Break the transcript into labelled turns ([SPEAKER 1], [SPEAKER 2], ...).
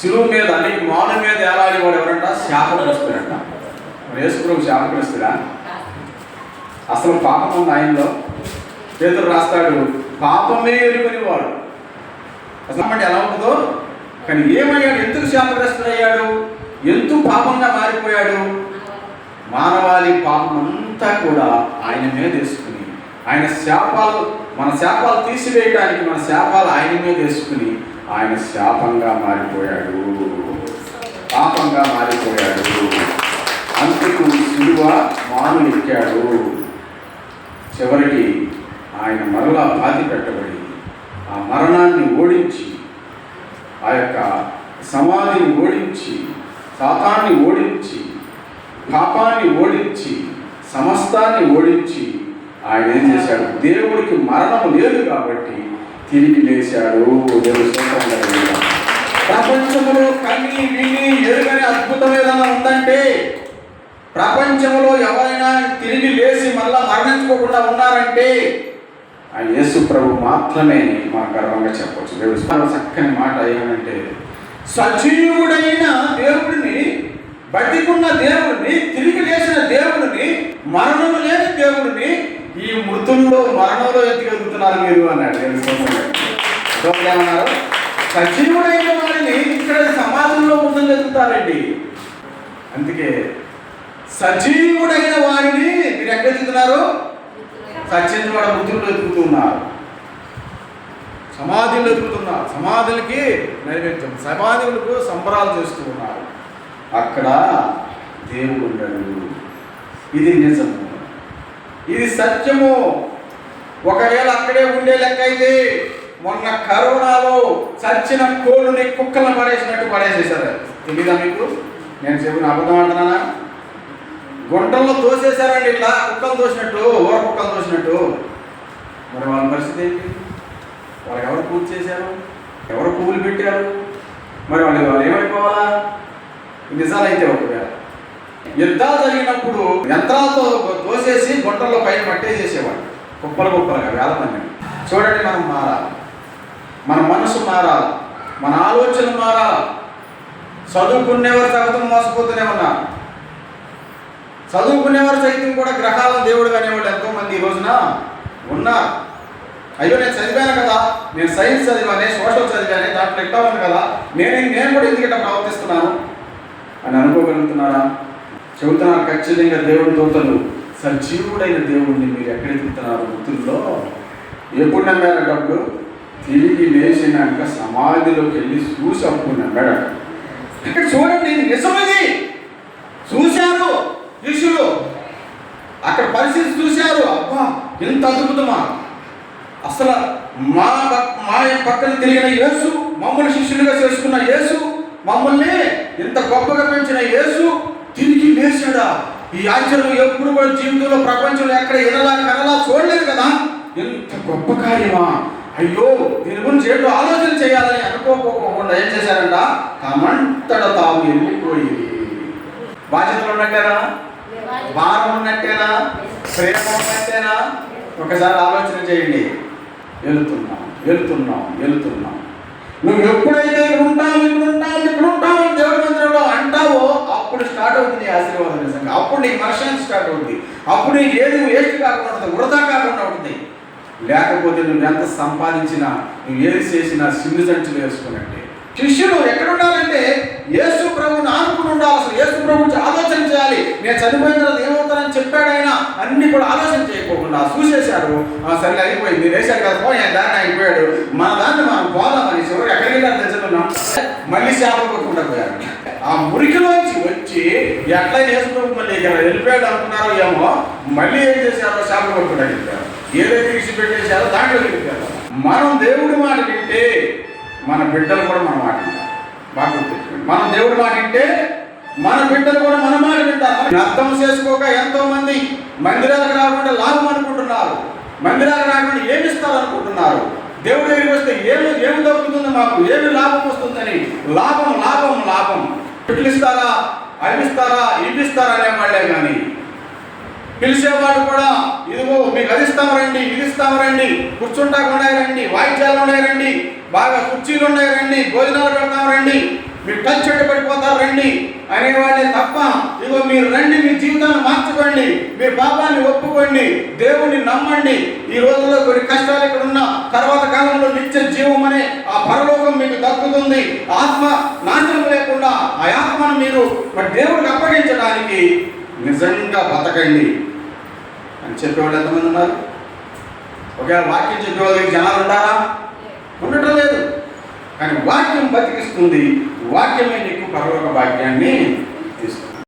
[SPEAKER 1] శిలువ మీద అనే మౌనం మీద ఏలాడి వాడు ఎవరంట? శాపగ్రస్తుడంట. మరి యేసుప్రభు శాపగ్రస్తుడా? అసలు పాపం ఉంది ఆయనలో? చేతులు రాస్తాడు పాపమే ఎరుగని వాడు. అసలు అంటే ఎలా ఉంటుందో? కానీ ఏమయ్యాడు? ఎందుకు శాపగ్రస్తుడయ్యాడు? ఎందుకు పాపంగా మారిపోయాడు? మానవాళి పాపం అంతా కూడా ఆయన మీద వేసుకుని ఆయన శాపాలు మన శాపాలు తీసివేయడానికి మన శాపాలు ఆయన మీద వేసుకుని ఆయన శాపంగా మారిపోయాడు. పాపంగా మారిపోయాడు. అందుకు శిలువ మాను ఎక్కాడు చివరికి ఆయన మరలా బాధి పెట్టబడి ఆ మరణాన్ని ఓడించి ఆ యొక్క సమాధిని ఓడించి శాతాన్ని ఓడించి పాపాన్ని ఓడించి సమస్తాన్ని ఓడించి ఆయన ఏం చేశాడు? దేవుడికి మరణం లేదు కాబట్టి తిరిగి లేచాడు. ప్రపంచంలో కని విని ఎరుగని అద్భుతం ఏదైనా ఉందంటే ప్రపంచంలో ఎవరైనా తిరిగి లేచి మళ్ళా మరణించుకోకుండా ఉన్నారంటే ఆ యేసు ప్రభు మాత్రమే మనం గర్వంగా చెప్పవచ్చు దేవుడు చక్కని మాట ఏమంటే సజీవుడైన దేవుడిని బతికున్న దేవుడిని తిరిగి లేచిన దేవుడిని మరణము లేని దేవుడిని ఈ మృతుల్లో మరణంలో చెప్తున్నారు మీరు అన్నాడు ఏమన్నారు? సజీవుడైన వారిని ఇక్కడ సమాజంలో ఉండగలుగుతారండి అందుకే సజీవుడైన వారిని మీరు ఎక్కడ సచిన్ సత్యంవాడ మృతులు వెతుకుతున్నారు సమాధులు ఎదుగుతున్నారు సమాధులకి నైవేద్యం సమాధులకు సంబరాలు చేస్తూ ఉన్నారు అక్కడ దేవుడు ఉండడు. ఇది నిజము. ఇది సత్యము. ఒకవేళ అక్కడే ఉండే లెక్క అయితే మొన్న కరోనాలో చచ్చిన కోళ్ళని కుక్కలను పడేసినట్టు పడేసేశారు. తెలీదా మీకు? నేను చెప్పిన అబద్ధం అంటున్నానా? గుంటల్లో తోసేశారండి ఇట్లా కుక్కలు తోసినట్టు ఊర కుక్కలు తోసినట్టు. మరి వాళ్ళ పరిస్థితి ఏంటి? వాళ్ళకి ఎవరు పూజ చేశారు? ఎవరు పువ్వులు పెట్టారు? మరి వాళ్ళు వాళ్ళు ఏమైపోవాలా? నిజాలైతే ఒకవేళ యుద్ధాలు జరిగినప్పుడు యంత్రాలతో దోసేసి గుంటల్లో పైన పట్టేసేసేవాడు కుప్పలు కుప్పలుగా వేల మంది. చూడండి మనం మారాలి. మన మనసు మారాలి. మన ఆలోచన మారాలి. చదువుకునేవారు సగతం మోసపోతూనే ఉన్నారు. చదువుకునేవారు సైతం కూడా గ్రహాలను దేవుడు అనేవాళ్ళు ఎంతోమంది ఈ రోజున ఉన్నారు. అయ్యో నేను చదివాను కదా. నేను సైన్స్ చదివానే సోషల్ చదివానే దాంట్లో ఇట్లా ఉంది కదా? నేను నేను కూడా ఎందుకు ఇట్లా ప్రవర్తిస్తున్నాను. అని అనుకోగలుగుతున్నారా? చెబుతున్నారు ఖచ్చితంగా దేవుడి దూతలు. సజీవుడైన దేవుణ్ణి మీరు ఎక్కడ ఎదుగుతున్నారు వృత్తుల్లో ఎప్పుడు నమ్మారు డబ్బులు? తిరిగి లేచినాక సమాధిలోకి వెళ్ళి చూసి అప్పుడు నమ్మాడు? ఇక్కడ చూడండి నిజమది. చూశారు ఋషులు. అక్కడ పరిస్థితి చూశారు. అబ్బా ఎంత అద్భుతమా? అసలు మా మా పక్కన తిరిగిన యేసు మమ్మల్ని శిష్యులుగా చేసుకున్న యేసు మమ్మల్ని ఇంత గొప్పగా పెంచిన యేసు తిరిగి లేచాడా? ఈ ఆశ్చర్యం ఎప్పుడు కూడా జీవితంలో ప్రపంచంలో ఎక్కడ ఎనలా కనలా చూడలేదు కదా? ఎంత గొప్ప కార్యమా? అయ్యో దీని గురించి ఏంటో ఆలోచన చేయాలని అనుకోకపోకుండా ఏం చేశారంట. తమంతట తాము వెళ్ళిపోయి బాధ్యతలు ఉన్నట్టేనా? భారం ఉన్నట్టేనా? ప్రేమ ఉన్నట్టేనా? ఒకసారి ఆలోచన చేయండి. వెళుతున్నాం వెళుతున్నాం వెళుతున్నాం. నువ్వు ఎప్పుడైతే ఇక్కడ ఉంటావు ఇక్కడ ఉంటావు ఇక్కడ ఉంటావు అని దేవుడి మందిరంలో అంటావో అప్పుడు స్టార్ట్ అవుతుంది నీ ఆశీర్వాదం నిజంగా. అప్పుడు నీ వర్షానికి స్టార్ట్ అవుతుంది. అప్పుడు నీ ఏది వేస్ట్ కాకుండా ఉంటుంది వృధా కాకుండా ఉంటుంది. లేకపోతే నువ్వు ఎంత సంపాదించినా నువ్వు ఏది చేసినా సిల్లు సంచులు వేసుకున్నట్టే శిష్యులు ఎక్కడ ఉండాలంటే యేసు ప్రభువుని ఆనుకుని ఉండాలి అసలు. యేసు ప్రభు గురించి ఆలోచన చేయాలి. నేను చనిపోయిన తర్వాత ఏమవుతానని చెప్పాడు ఆయన. అన్ని కూడా ఆలోచన చేయకోకుండా చూసేశారు. సరే అయిపోయింది. మీరు వేశారు కదా పోయి ఆయన దాన్ని అయిపోయాడు. మా దాన్ని మనం పోదామని చివరికి ఎక్కడికి వెళ్ళారు తెలుసుకున్నాం మళ్ళీ చేపలు కొట్టుకుంటా పోయారు. ఆ మురికిలోంచి వచ్చి ఎట్లా యేసు మళ్ళీ ఇక్కడ వెళ్ళిపోయాడు అనుకున్నారో ఏమో మళ్ళీ ఏం చేశారో శాపం కొట్టుకుంటా వెళ్ళిపోయారు ఏదైతే పెట్టేశారో దాంట్లో వెళ్ళిపోయారు మనం దేవుడి మాట వింటే మన బిడ్డలు కూడా మన మాట బాగా మనం దేవుడి మాట వింటే మన బిడ్డలు కూడా మన మాట వింటారు. అర్థం చేసుకోక ఎంతో మంది మందిరాలకు రాకుండా లాభం అనుకుంటున్నారు. మందిరాలకు రాకుండా ఏమి ఇస్తారు అనుకుంటున్నారు? దేవుడి దగ్గరికి వస్తే ఏమి ఏమి దొరుకుతుంది మాకు? ఏమి లాభం వస్తుందని? లాభం లాభం లాభం. ఇట్లు ఇస్తారా అవి అనే వాళ్ళే కానీ పిలిచేవాడు కూడా ఇదిగో మీకు అది ఇస్తాం రండి ఇది ఇస్తాం రండి కూర్చుంటాకు ఉన్నాయి రండి వాయిద్యాలు ఉన్నాయి రండి బాగా కుర్చీలు ఉన్నాయి రండి భోజనాలు పెడతాం రండి మీరు టచ్ పడిపోతారు రండి. అనేవాడే తప్ప ఇగో మీరు రండి మీ జీవితాన్ని మార్చుకోండి మీ పాపాన్ని ఒప్పుకోండి దేవుణ్ణి నమ్మండి. ఈ రోజుల్లో కొన్ని కష్టాలు ఇక్కడ ఉన్న తర్వాత కాలంలో నిత్య జీవం అనే ఆ పరలోకం మీకు దక్కుతుంది. ఆత్మ నాశనం లేకుండా ఆ ఆత్మను మీరు మరి దేవుడికి అప్పగించడానికి నిజంగా బతకండి అని చెప్పేవాళ్ళు ఎంతమంది ఉన్నారు? ఒకవేళ వాక్యం చెప్పేవాళ్ళకి జనాలు ఉండారా? ఉండటం లేదు. కానీ వాక్యం బతికిస్తుంది. వాక్యమే నీకు పరలోక భాగ్యాన్ని